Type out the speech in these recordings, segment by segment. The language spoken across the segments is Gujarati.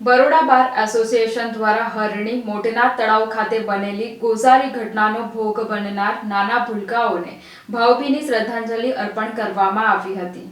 બરોડા બાર એસોસિએશન દ્વારા હરણી મોટેના તળાવ ખાતે બનેલી ગોઝારી ઘટનાનો ભોગ બનનાર નાના ભૂલકાઓને ભાવભીની શ્રદ્ધાંજલિ અર્પણ કરવામાં આવી હતી.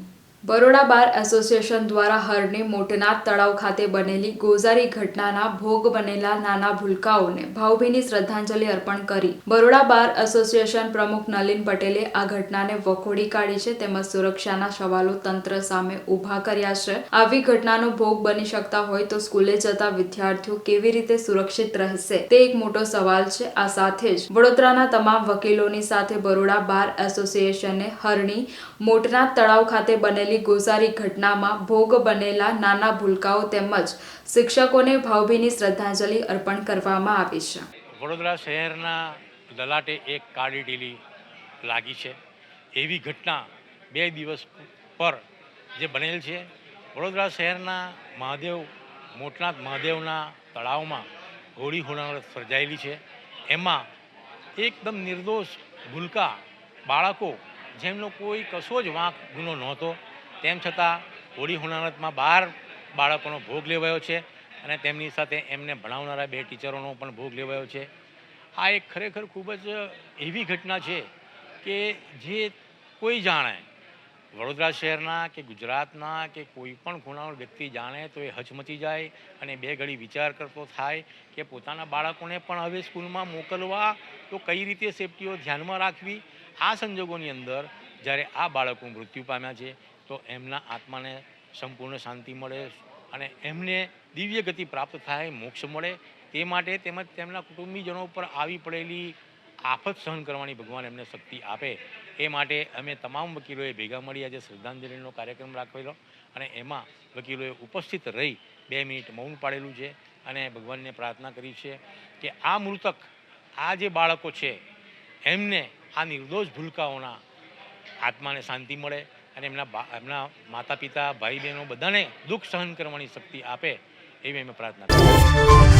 બરોડા બાર એસોસિએશન દ્વારા હરણી મોટનાથ તળાવ ખાતે બનેલી ગોઝારી ઘટનાના ભોગ બનેલા નાના ભૂલકાઓને ભાવભીની શ્રદ્ધાંજલિ અર્પણ કરી. બરોડા બાર એસોસિએશન પ્રમુખ નલિન પટેલે આ ઘટનાને વખોડી કાઢી છે તેમજ સુરક્ષાના સવાલો તંત્ર સામે ઊભા કર્યા છે. આવી ઘટનાનો ભોગ બની શકતા હોય તો સ્કૂલે જતા વિદ્યાર્થીઓ કેવી રીતે સુરક્ષિત રહેશે તે એક મોટો સવાલ છે. આ સાથે જ વડોદરાના તમામ વકીલોની સાથે બરોડા બાર એસોસિએશને હરણી મોટનાથ તળાવ ખાતે બનેલી ગોઝારી ઘટનામાં ભોગ બનેલા નાના ભૂલકાઓ તેમજ શિક્ષકોને ભાવભીની શ્રદ્ધાંજલિ અર્પણ કરવામાં આવી છે. વડોદરા શહેરના દલાટે એક કાળી ડીલી લાગી છે. એવી ઘટના બે દિવસ પર જે બનેલ છે. વડોદરા શહેરના મહાદેવ, મોટનાથ મહાદેવના તળાવમાં હોળી હોનારત સર્જાયેલી છે. એમાં એકદમ નિર્દોષ ભૂલકા બાળકો જેમનો કોઈ કશો જ વાંક ગુનો નહોતો તેમ છતાં હોળી હોનારતમાં બાર બાળકોનો ભોગ લેવાયો છે અને તેમની સાથે એમને ભણાવનારા બે ટીચરોનો પણ ભોગ લેવાયો છે. આ એક ખરેખર ખૂબ જ એવી ઘટના છે કે જે કોઈ જાણે વડોદરા શહેરના કે ગુજરાતના કે કોઈ પણ ખૂણાનો વ્યક્તિ જાણે તો એ હચમચી જાય અને બે ઘડી વિચાર કરતો થાય કે પોતાના બાળકોને પણ હવે સ્કૂલમાં મોકલવા તો કઈ રીતે સેફટીઓ ધ્યાનમાં રાખવી? આ સંજોગોની અંદર જ્યારે આ બાળકો મૃત્યુ પામ્યા છે, તો એમના આત્માને સંપૂર્ણ શાંતિ મળે અને એમને દિવ્ય ગતિ પ્રાપ્ત થાય, મોક્ષ મળે. તે માટે તેમજ તેમના કુટુંબીજનો ઉપર આવી પડેલી આફત સહન કરવાની ભગવાન એમને શક્તિ આપે. એ માટે અમે તમામ વકીલોએ ભેગા મળી આજે શ્રદ્ધાંજલિનો કાર્યક્રમ રાખેલો અને એમાં વકીલોએ ઉપસ્થિત રહી બે મિનિટ મૌન પાડેલું છે અને ભગવાનને પ્રાર્થના કરી છે કે આ મૃતક, આ જે બાળકો છે, એમને આ નિર્દોષ ભૂલકાઓના આત્માને શાંતિ મળે અને એમના એમના માતા પિતા ભાઈ બહેનો બધાને દુઃખ સહન કરવાની શક્તિ આપે, એવી અમે પ્રાર્થના કરીએ.